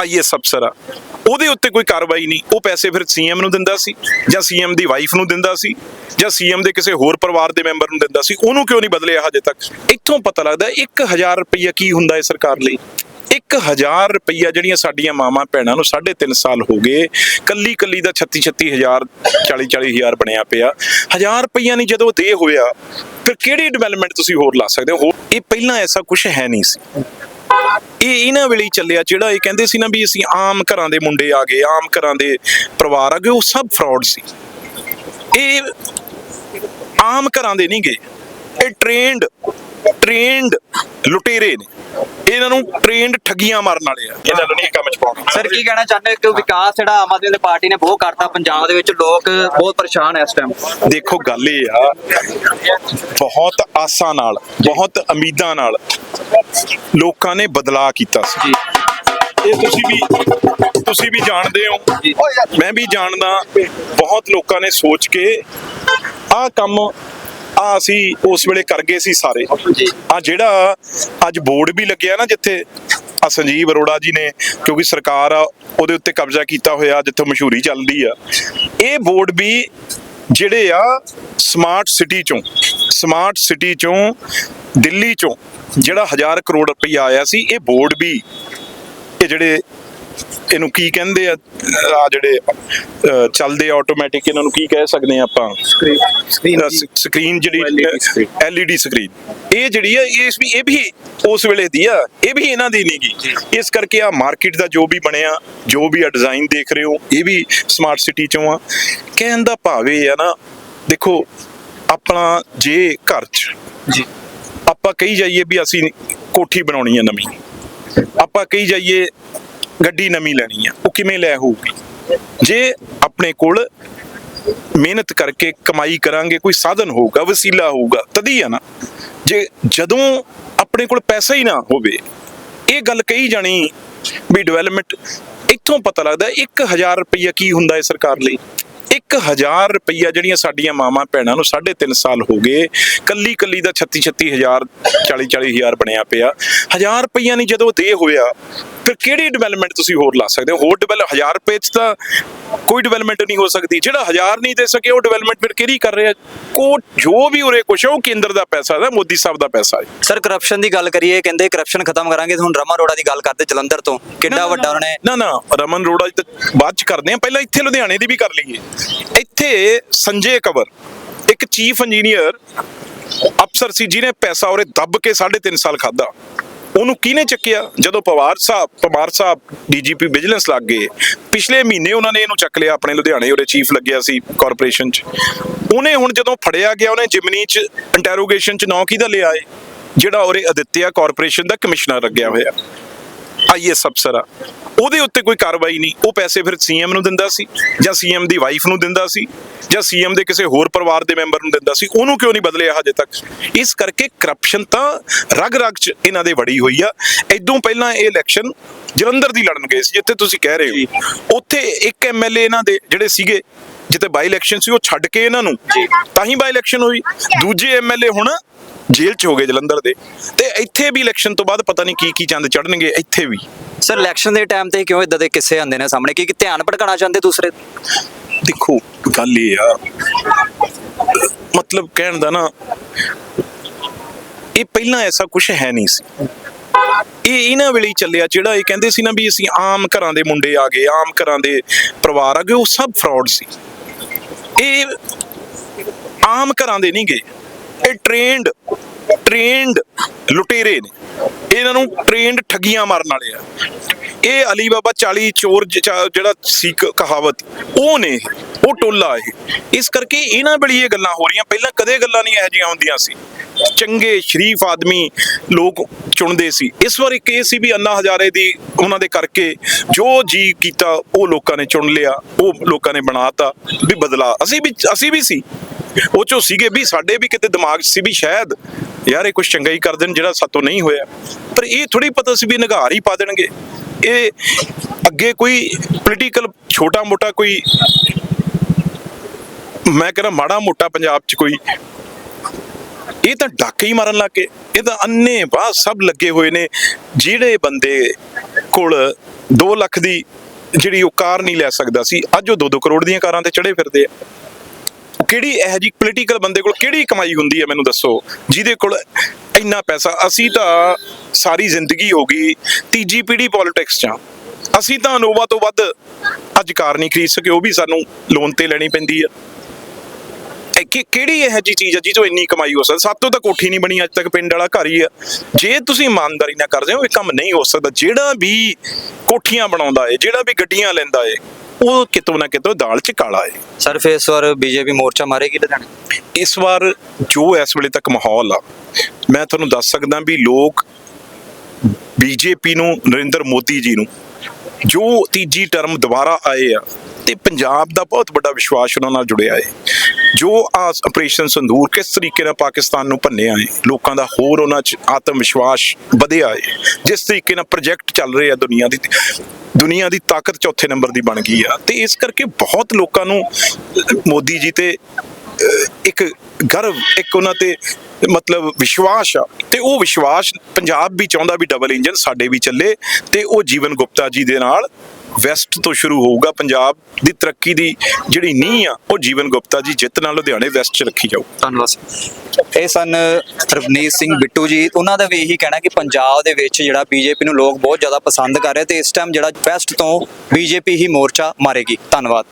Is ਅਫਸਰ ਆ। ਉਹਦੇ ਉੱਤੇ ਕੋਈ ਕਾਰਵਾਈ ਨਹੀਂ। ਉਹ ਪੈਸੇ ਫਿਰ ਸੀਐਮ ਨੂੰ ਦਿੰਦਾ ਸੀ ਜਾਂ ਸੀਐਮ ਦੀ ਵਾਈਫ ਨੂੰ ਦਿੰਦਾ ਸੀ ਜਾਂ ਸੀਐਮ ਦੇ ਕਿਸੇ ਹੋਰ ਪਰਿਵਾਰ ਦੇ ਮੈਂਬਰ ਨੂੰ ਦਿੰਦਾ ਸੀ। ਉਹਨੂੰ ਕਿਉਂ ਨਹੀਂ ਬਦਲਿਆ ਹਜੇ ਤੱਕ? ਇੱਥੋਂ ਪਤਾ ਲੱਗਦਾ 1000 ਰੁਪਈਆ ਕੀ ਹੁੰਦਾ ਹੈ ਸਰਕਾਰ ਲਈ? 1000 ਰੁਪਈਆ ਜਿਹੜੀਆਂ ਸਾਡੀਆਂ ਮਾਵਾਂ ਭੈਣਾਂ ਨੂੰ 3.5 ਸਾਲ ਹੋ ਗਏ ਕੱਲੀ ਕੱਲੀ ਦਾ 36 36000 40 40000 ਬਣਿਆ ਪਿਆ। 1000 ਰੁਪਈਆ ਨਹੀਂ, ਜਦੋਂ ਦੇ ਹੋਇਆ, ਫਿਰ ਕਿਹੜੀ ਡਿਵੈਲਪਮੈਂਟ ਤੁਸੀਂ ਹੋਰ ਲਾ ਸਕਦੇ ਹੋ? ਇਹ ਪਹਿਲਾਂ ਐਸਾ ਕੁਝ ਹੈ ਨਹੀਂ ਸੀ। ਇਹ ਇਹਨਾਂ ਵੇਲੇ ਚੱਲਿਆ, ਜਿਹੜਾ ਇਹ ਕਹਿੰਦੇ ਸੀ ਨਾ ਵੀ ਅਸੀਂ ਆਮ ਘਰਾਂ ਦੇ ਮੁੰਡੇ ਆ ਗਏ, ਆਮ ਘਰਾਂ ਦੇ ਪਰਿਵਾਰ ਆ ਗਏ, ਉਹ ਸਭ ਫਰਾਡ ਸੀ। ਇਹ ਆਮ ਘਰਾਂ ਦੇ ਨਹੀਂ ਗਏ, ਇਹ ਟ੍ਰੇਨਡ ਟ੍ਰੇਨਡ ਲੁਟੇਰੇ ਨੇ। ਇਹਨਾਂ ਨੂੰ ਟ੍ਰੇਨਡ ਠੱਗੀਆਂ ਮਾਰਨ ਵਾਲੇ ਆ। ਇਹਨਾਂ ਨੂੰ ਨਹੀਂ ਕੰਮ ਚ ਪਾਉਣਾ। ਸਰ ਕੀ ਕਹਿਣਾ ਚਾਹੁੰਦੇ ਹੋ ਕਿ ਵਿਕਾਸ ਜਿਹੜਾ ਆਮ ਆਦਮੀ ਪਾਰਟੀ ਨੇ ਬਹੁਤ ਕਰਤਾ ਪੰਜਾਬ ਦੇ ਵਿੱਚ? ਲੋਕ ਬਹੁਤ ਪਰੇਸ਼ਾਨ ਐ ਇਸ ਟਾਈਮ ਦੇਖੋ ਗੱਲ ਇਹ ਆ ਬਹੁਤ ਆਸਾਂ ਨਾਲ ਬਹੁਤ ਉਮੀਦਾਂ ਨਾਲ ਲੋਕਾਂ ਨੇ ਬਦਲਾਅ ਕੀਤਾ ਸੀ। ਇਹ ਤੁਸੀਂ ਵੀ ਤੁਸੀਂ ਵੀ ਜਾਣਦੇ ਹੋ। ਮੈਂ ਵੀ ਜਾਣਦਾ ਬਹੁਤ ਲੋਕਾਂ ਨੇ ਸੋਚ ਕੇ ਆਹ ਕੰਮ ਆ ਅਸੀਂ ਉਸ ਵੇਲੇ ਕਰ ਗਏ ਸੀ ਸਾਰੇ। ਆ ਜਿਹੜਾ ਅੱਜ ਬੋਰਡ ਵੀ ਲੱਗਿਆ ਨਾ ਜਿੱਥੇ ਆ ਸੰਜੀਵ ਅਰੋੜਾ ਜੀ ਨੇ ਕਿਉਂਕਿ ਸਰਕਾਰ ਆ ਉਹਦੇ ਉੱਤੇ ਕਬਜ਼ਾ ਕੀਤਾ ਹੋਇਆ ਜਿੱਥੇ ਮਸ਼ਹੂਰੀ ਚੱਲਦੀ ਆ ਇਹ ਬੋਰਡ ਵੀ ਜਿਹੜੇ ਆ ਸਮਾਰਟ ਸਿਟੀ ਚੋਂ ਸਮਾਰਟ ਸਿਟੀ ਚੋਂ ਦਿੱਲੀ ਚੋਂ ਜਿਹੜਾ 1000 ਕਰੋੜ ਰੁਪਈਆ ਆਇਆ ਸੀ ਇਹ ਬੋਰਡ ਵੀ ਇਹ ਜਿਹੜੇ ਇਹਨੂੰ ਕੀ ਕਹਿੰਦੇ ਆ ਆ ਜਿਹੜੇ ਚੱਲਦੇ ਆਟੋਮੈਟਿਕ ਇਹਨਾਂ ਨੂੰ ਕੀ ਕਹਿ ਸਕਦੇ ਆ ਆਪਾਂ? ਸਕਰੀਨ ਸਕਰੀਨ ਜਿਹੜੀ LED ਸਕਰੀਨ ਇਹ ਜਿਹੜੀ ਆ ਇਸ ਵੀ ਇਹ ਵੀ ਉਸ ਵੇਲੇ ਦੀ ਆ ਇਹ ਵੀ ਇਹਨਾਂ ਦੀ ਨਹੀਂਗੀ ਇਸ ਕਰਕੇ ਆ ਮਾਰਕੀਟ ਦਾ ਜੋ ਵੀ ਬਣਿਆ ਜੋ ਵੀ ਆ ਡਿਜ਼ਾਈਨ ਦੇਖ ਰਹੇ ਹੋ ਇਹ ਵੀ ਸਮਾਰਟ ਸਿਟੀ ਚੋਂ ਆ। ਕਹਿਣ ਦਾ ਭਾਵ ਇਹ ਆ ਨਾ ਦੇਖੋ ਆਪਣਾ ਜੇ ਘਰ 'ਚ ਜੀ। ਆਪਾਂ ਕਹੀ ਜਾਈਏ ਵੀ ਅਸੀਂ ਕੋਠੀ ਬਣਾਉਣੀ ਆ ਨਵੀਂ। ਆਪਾਂ ਕਹੀ ਜਾਈਏ ਗੱਡੀ ਨਵੀਂ ਲੈਣੀ ਆ, ਉਹ ਕਿਵੇਂ ਲੈ ਹੋਊਗੀ? ਜੇ ਆਪਣੇ ਕੋਲ ਮਿਹਨਤ ਕਰਕੇ ਕਮਾਈ ਕਰਾਂਗੇ, ਕੋਈ ਸਾਧਨ ਹੋਊਗਾ, ਵਸੀਲਾ ਹੋਊਗਾ, ਤਦੀ ਆ ਨਾ। ਜੇ ਜਦੋਂ ਆਪਣੇ ਕੋਲ ਪੈਸਾ ਹੀ ਨਾ ਹੋਵੇ, ਇਹ ਗੱਲ ਕਹੀ ਜਾਣੀ ਵੀ ਡਿਵੈਲਪਮੈਂਟ ਇੱਥੋਂ ਪਤਾ ਲੱਗਦਾ 1000 ਰੁਪਈਆ ਕੀ ਹੁੰਦਾ ਹੈ ਸਰਕਾਰ ਲਈ? 1000 ਰੁਪਈਆ ਜਿਹੜੀਆਂ ਸਾਡੀਆਂ ਮਾਵਾਂ ਭੈਣਾਂ ਨੂੰ 3.5 ਸਾਲ ਹੋ ਗਏ ਕੱਲੀ ਕੱਲੀ ਦਾ 36 36000 40 40000 ਬਣਿਆ ਪਿਆ। 1000 ਰੁਪਈਆ ਨਹੀਂ ਜਦੋਂ ਦੇ ਹੋਇਆ ਫਿਰ ਕਿਹੜੀ ਡਿਵੈਲਪਮੈਂਟ ਤੁਸੀਂ ਹੋਰ ਲਾ ਸਕਦੇ ਹੋ? ਹੋਰ ਡਿਵੈਲਪ 1000 ਰੁਪਏ ਚ ਤਾਂ ਕੋਈ ਡਿਵੈਲਪਮੈਂਟ ਨਹੀਂ ਹੋ ਸਕਦੀ। ਜਿਹੜਾ 1000 ਨਹੀਂ ਦੇ ਸਕੇ ਉਹ ਡਿਵੈਲਪਮੈਂਟ ਫਿਰ ਕਿਹੜੀ ਕਰ ਰਿਹਾ? ਕੋ ਜੋ ਵੀ ਉਰੇ ਕੁਛ ਹੈ ਉਹ ਕੇਂਦਰ ਦਾ ਪੈਸਾ ਹੈ ਮੋਦੀ ਸਾਹਿਬ ਦਾ ਪੈਸਾ ਹੈ। ਸਰ ਕਰਪਸ਼ਨ ਦੀ ਗੱਲ ਕਰੀਏ ਕਹਿੰਦੇ ਕਰਪਸ਼ਨ ਖਤਮ ਕਰਾਂਗੇ ਹੁਣ ਰਮਾ ਅਰੋੜਾ ਦੀ ਗੱਲ ਕਰਦੇ ਜਲੰਧਰ ਤੋਂ। ਕਿੰਨਾ ਵੱਡਾ ਉਹਨਾਂ ਨੇ ਨਾ ਰਮਨ ਰੋੜਾ ਤਾਂ ਬਾਅਦ ਚ ਕਰਦੇ ਆ। ਪਹਿਲਾਂ ਇੱਥੇ ਲੁਧਿਆਣੇ ਦੀ ਵੀ ਕਰ ਲਈਏ। ਇੱਥੇ ਸੰਜੇ ਕਵਰ ਇੱਕ ਚੀਫ ਇੰਜੀਨੀਅਰ ਅਫਸਰ ਸੀ ਜਿਹਨੇ ਪੈਸਾ ਉਰੇ ਦੱਬ ਕੇ 3.5 ਸਾਲ ਖਾਦਾ ਉਹਨੂੰ ਕਿਹਨੇ ਚੱਕਿਆ? ਜਦੋਂ ਪਵਾਰ ਸਾਹਿਬ ਪਵਾਰ ਸਾਹਿਬ ਡੀਜੀਪੀ ਵਿਜੀਲੈਂਸ ਲੱਗ ਗਏ, ਪਿਛਲੇ ਮਹੀਨੇ ਉਹਨਾਂ ਨੇ ਇਹਨੂੰ ਚੱਕ ਲਿਆ, ਆਪਣੇ ਲੁਧਿਆਣੇ ਉਹਦੇ ਚੀਫ ਲੱਗਿਆ ਸੀ ਕਾਰਪੋਰੇਸ਼ਨ 'ਚ। ਉਹਨੇ ਹੁਣ ਜਦੋਂ ਫੜਿਆ ਗਿਆ, ਉਹਨੇ ਜਿਮਨੀ 'ਚ ਇੰਟਰੋਗੇਸ਼ਨ 'ਚ ਨਾਂ ਕਿਹਦਾ ਲਿਆ ਏ? ਜਿਹੜਾ ਉਰੇ ਅਦਿੱਤਿਆ ਕਾਰਪੋਰੇਸ਼ਨ ਦਾ ਕਮਿਸ਼ਨਰ ਲੱਗਿਆ ਹੋਇਆ। ਆਈਐਸ ਅਫਸਰ ਆ। ਉਹਦੇ ਉੱਤੇ ਕੋਈ ਕਾਰਵਾਈ ਨਹੀਂ। ਉਹ ਪੈਸੇ ਫਿਰ ਸੀਐਮ ਨੂੰ ਦਿੰਦਾ ਸੀ ਜਾਂ ਸੀਐਮ ਦੀ ਵਾਈਫ ਨੂੰ ਦਿੰਦਾ ਸੀ ਜਾਂ ਸੀਐਮ ਦੇ ਕਿਸੇ ਹੋਰ ਪਰਿਵਾਰ ਦੇ ਮੈਂਬਰ ਨੂੰ ਦਿੰਦਾ ਸੀ। ਉਹਨੂੰ ਕਿਉਂ ਨਹੀਂ ਬਦਲਿਆ ਹਜੇ ਤੱਕ? ਇਸ ਕਰਕੇ ਕਰਪਸ਼ਨ ਤਾਂ ਰਗ ਰਗ ਚ ਇਹਨਾਂ ਦੇ ਵੜੀ ਹੋਈ ਆ। ਇਦੋਂ ਪਹਿਲਾਂ ਇਹ ਇਲੈਕਸ਼ਨ ਜਲੰਧਰ ਦੀ ਲੜਨ ਗਏ ਸੀ, ਜਿੱਥੇ ਤੁਸੀਂ ਕਹਿ ਰਹੇ ਹੋ। ਉੱਥੇ ਇੱਕ ਐਮਐਲਏ ਇਹਨਾਂ ਦੇ ਜਿਹੜੇ ਸੀਗੇ, ਜਿੱਥੇ ਬਾਈ ਇਲੈਕਸ਼ਨ ਸੀ, ਉਹ ਛੱਡ ਕੇ ਇਹਨਾਂ ਨੂੰ। ਤਾਂ ਹੀ ਬਾਈ ਇਲੈਕਸ਼ਨ ਹੋਈ। ਦੂਜੇ ਐਮਐਲਏ ਹੁਣ ਜੇਲ੍ਹ ਚ ਹੋ ਗਏ ਜਲੰਧਰ ਦੇ। ਤੇ ਇੱਥੇ ਵੀ ਇਲੈਕਸ਼ਨ ਤੋਂ ਬਾਅਦ ਪਤਾ ਨਹੀਂ ਕੀ ਕੀ ਚੰਦ ਚੜਨਗੇ ਇੱਥੇ ਵੀ। ਸਰ ਇਲੈਕਸ਼ਨ ਦੇ ਟਾਈਮ ਤੇ ਕਿਉਂ ਇਦਾਂ ਦੇ ਕਿੱਸੇ ਆਉਂਦੇ ਨੇ ਸਾਹਮਣੇ? ਕੀ ਕਿ ਧਿਆਨ ਭਟਕਾਉਣਾ ਚਾਹੁੰਦੇ ਦੂਸਰੇ? ਦੇਖੋ ਗੱਲ ਇਹ ਆ ਮਤਲਬ ਕਹਿਣ ਦਾ ਨਾ ਇਹ ਪਹਿਲਾਂ ਐਸਾ ਕੁਝ ਹੈ ਨਹੀਂ ਸੀ। ਇਹ ਇਹਨਾਂ ਵੇਲੇ ਚੱਲਿਆ ਜਿਹੜਾ ਇਹ ਕਹਿੰਦੇ ਸੀ ਨਾ ਵੀ ਅਸੀਂ ਆਮ ਘਰਾਂ ਦੇ ਮੁੰਡੇ ਆ ਗਏ ਆਮ ਘਰਾਂ ਦੇ ਪਰਿਵਾਰ ਆ ਗਏ ਉਹ ਸਭ ਫਰਾਡ ਸੀ। ਇਹ ਆਮ ਘਰਾਂ ਦੇ ਨਹੀਂ ਗਏ ਇਹ ਟ੍ਰੇਨਡ ਟ੍ਰੇਨਡ ਲੁਟੇਰੇ ਨੇ। ਇਹਨਾਂ ਨੂੰ ਟ੍ਰੇਨਡ ਠੱਗੀਆਂ ਮਾਰਨ ਵਾਲੇ ਆ। ਇਹ ਅਲੀ ਬਾਬਾ 40 ਚੋਰ ਜਿਹੜਾ ਸੀ ਕਹਾਵਤ, ਉਹ ਨੇ, ਉਹ ਟੋਲਾ ਇਹ। ਇਸ ਕਰਕੇ ਇਹਨਾਂ ਬੜੀ ਇਹ ਗੱਲਾਂ ਹੋ ਰਹੀਆਂ। ਪਹਿਲਾਂ ਕਦੇ ਗੱਲਾਂ ਨਹੀਂ ਇਹੋ ਜਿਹੀਆਂ ਹੁੰਦੀਆਂ ਸੀ। ਚੰਗੇ, ਸ਼ਰੀਫ ਆਦਮੀ ਲੋਕ ਚੁਣਦੇ ਸੀ। ਇਸ ਵਾਰ ਇੱਕ ਇਹ ਸੀ ਵੀ ਅੰਨਾ ਹਜ਼ਾਰੇ ਦੀ ਉਹਨਾਂ ਦੇ ਕਰਕੇ ਜੋ ਜੀ ਕੀਤਾ, ਉਹ ਲੋਕਾਂ ਨੇ ਚੁਣ ਲਿਆ, ਉਹ ਲੋਕਾਂ ਨੇ ਬਣਾਤਾ, ਵੀ ਬਦਲਾ। ਅਸੀਂ ਵੀ ਅਸੀਂ ਵੀ ਸੀ। ਉਹ ਚੋਂ ਸੀਗੇ ਵੀ ਸਾਡੇ ਵੀ ਕਿਤੇ ਦਿਮਾਗ 'ਚ ਸੀ ਵੀ ਸ਼ਾਇਦ ਯਾਰ ਇਹ ਕੁਝ ਚੰਗਾ ਹੀ ਕਰ ਦੇਣ ਜਿਹੜਾ ਸਾਤੋਂ ਨਹੀਂ ਹੋਇਆ। ਪਰ ਇਹ ਥੋੜੀ ਪਤਾ ਸੀ ਵੀ ਨਿਗਾਰ ਹੀ ਪਾ ਦੇਣਗੇ। ਇਹ ਅੱਗੇ ਕੋਈ ਪੋਲੀਟੀਕਲ ਛੋਟਾ ਮੋਟਾ ਕੋਈ ਮੈਂ ਕਹਿੰਦਾ ਮਾੜਾ ਮੋਟਾ ਪੰਜਾਬ 'ਚ ਕੋਈ, ਇਹ ਤਾਂ ਡਾਕੇ ਹੀ ਮਾਰਨ ਲੱਗ ਗਏ। ਇਹ ਤਾਂ ਅੰਨੇ ਬਾਹ ਸਭ ਲੱਗੇ ਹੋਏ ਨੇ, ਜਿਹੜੇ ਬੰਦੇ ਕੋਲ 2 ਲੱਖ ਦੀ ਜਿਹੜੀ ਉਹ ਕਾਰ ਨਹੀਂ ਲੈ ਸਕਦਾ ਸੀ, ਅੱਜ ਉਹ 2-2 ਕਰੋੜ ਦੀਆਂ ਕਾਰਾਂ ਤੇ ਚੜੇ ਫਿਰਦੇ ਆ। ਉਹ ਕਿਹੜੀ ਇਹ ਜੀ ਪੋਲੀਟੀਕਲ ਬੰਦੇ ਕੋਲ ਕਿਹੜੀ ਕਮਾਈ ਹੁੰਦੀ ਹੈ ਮੈਨੂੰ ਦੱਸੋ? ਜਿਹਦੇ ਕੋਲ ਇੰਨਾ ਪੈਸਾ, ਅਸੀਂ ਤਾਂ ਸਾਰੀ ਜ਼ਿੰਦਗੀ ਹੋ ਗਈ ਤੀਜੀ ਪੀੜ੍ਹੀ ਪੋਲਿਟਿਕਸ 'ਚ ਆ ਅਸੀਂ ਤਾਂ ਅਨੋਵਾ ਤੋਂ ਵੱਧ ਅੱਜ ਕਾਰ ਨਹੀਂ ਖਰੀਦ ਸਕੇ, ਉਹ ਵੀ ਸਾਨੂੰ ਲੋਨ ਤੇ ਲੈਣੀ ਪੈਂਦੀ ਆ ਕਿ, ਕਿਹੜੀ ਇਹ ਜੀ ਚੀਜ਼ ਆ ਜਿਹਦੇ ਤੋਂ ਇੰਨੀ ਕਮਾਈ ਹੋ ਸਕਦੀ? ਸਾਤੋਂ ਤਾਂ ਕੋਠੀ ਨਹੀਂ ਬਣੀ ਅੱਜ ਤੱਕ, ਪਿੰਡ ਵਾਲਾ ਘਰ ਹੀ ਆ ਜੇ ਤੁਸੀਂ ਇਮਾਨਦਾਰੀ ਨਾਲ ਕਰਦੇ ਹੋ, ਇਹ ਕੰਮ ਨਹੀਂ ਹੋ ਸਕਦਾ। ਜਿਹੜਾ ਵੀ ਕੋਠੀਆਂ ਬਣਾਉਂਦਾ ਏ ਜਿਹੜਾ ਵੀ ਗੱਡੀਆਂ ਲੈਂਦਾ ਏ ਉਹ ਕਿਤੋਂ ਨਾ ਕਿਤੋਂ ਦਾਲ 'ਚ ਕਾਲਾ ਏ। ਸਰ ਫਿਰ ਇਸ ਵਾਰ ਬੀਜੇਪੀ ਮੋਰਚਾ ਮਾਰੇਗੀ ਲੁਧਿਆਣੇ ਇਸ ਵਾਰ ਜੋ ਇਸ ਵੇਲੇ ਤੱਕ ਮਾਹੌਲ ਆ ਮੈਂ ਤੁਹਾਨੂੰ ਦੱਸ ਸਕਦਾ ਵੀ ਲੋਕ ਬੀਜੇਪੀ ਨੂੰ ਨਰਿੰਦਰ ਮੋਦੀ ਜੀ ਨੂੰ ਜੋ ਤੀਜੀ ਟਰਮ ਦੁਬਾਰਾ ਆਏ ਆ ਤੇ ਪੰਜਾਬ ਦਾ ਬਹੁਤ ਵੱਡਾ ਵਿਸ਼ਵਾਸ ਉਹਨਾਂ ਨਾਲ ਜੁੜਿਆ ਹੈ ਜੋ ਆ ਆਪਰੇਸ਼ਨ ਸੰਦੂਰ ਕਿਸ ਤਰੀਕੇ ਨਾਲ ਪਾਕਿਸਤਾਨ ਨੂੰ ਭੰਨਿਆ ਹੈ ਲੋਕਾਂ ਦਾ ਹੋਰ ਉਹਨਾਂ 'ਚ ਆਤਮ ਵਿਸ਼ਵਾਸ ਵਧਿਆ ਹੈ ਜਿਸ ਤਰੀਕੇ ਨਾਲ ਪ੍ਰੋਜੈਕਟ ਚੱਲ ਰਹੇ ਆ ਦੁਨੀਆ ਦੀ ਦੁਨੀਆ ਦੀ ਤਾਕਤ ਚੌਥੇ ਨੰਬਰ ਦੀ ਬਣ ਗਈ ਆ। ਤੇ ਇਸ ਕਰਕੇ ਬਹੁਤ ਲੋਕਾਂ ਨੂੰ, ਮੋਦੀ ਜੀ ਤੇ ਇੱਕ ਗਰਵ, ਇੱਕ ਉਹਨਾਂ ਤੇ ਮਤਲਬ ਵਿਸ਼ਵਾਸ ਆ। ਤੇ ਉਹ ਵਿਸ਼ਵਾਸ ਪੰਜਾਬ ਵੀ ਚਾਹੁੰਦਾ ਵੀ ਡਬਲ ਇੰਜਨ ਸਾਡੇ ਵੀ ਚੱਲੇ ਤੇ ਉਹ ਜੀਵਨ ਗੁਪਤਾ ਜੀ ਦੇ ਨਾਲ ਵੈਸਟ ਤੋਂ ਸ਼ੁਰੂ ਹੋਊਗਾ ਪੰਜਾਬ ਦੀ ਤਰੱਕੀ ਦੀ ਜਿਹੜੀ ਨੀਂਹ ਆ, ਉਹ ਜੀਵਨ ਗੁਪਤਾ ਜੀ ਜਿੱਤ ਨਾਲ ਲੁਧਿਆਣੇ ਵੈਸਟ 'ਚ ਰੱਖੀ ਜਾਊ। ਧੰਨਵਾਦ ਸਰ। ਇਹ ਸਨ ਰਵਨੀਤ ਸਿੰਘ ਬਿੱਟੂ ਜੀ। ਉਹਨਾਂ ਦਾ ਵੀ ਇਹੀ ਕਹਿਣਾ ਕਿ ਪੰਜਾਬ ਦੇ ਵਿੱਚ ਜਿਹੜਾ ਬੀਜੇਪੀ ਨੂੰ ਲੋਕ ਬਹੁਤ ਜ਼ਿਆਦਾ ਪਸੰਦ ਕਰ ਰਹੇ ਤੇ ਇਸ ਟਾਈਮ ਜਿਹੜਾ ਵੈਸਟ ਤੋਂ ਬੀਜੇਪੀ ਹੀ ਮੋਰਚਾ ਮਾਰੇਗੀ। ਧੰਨਵਾਦ।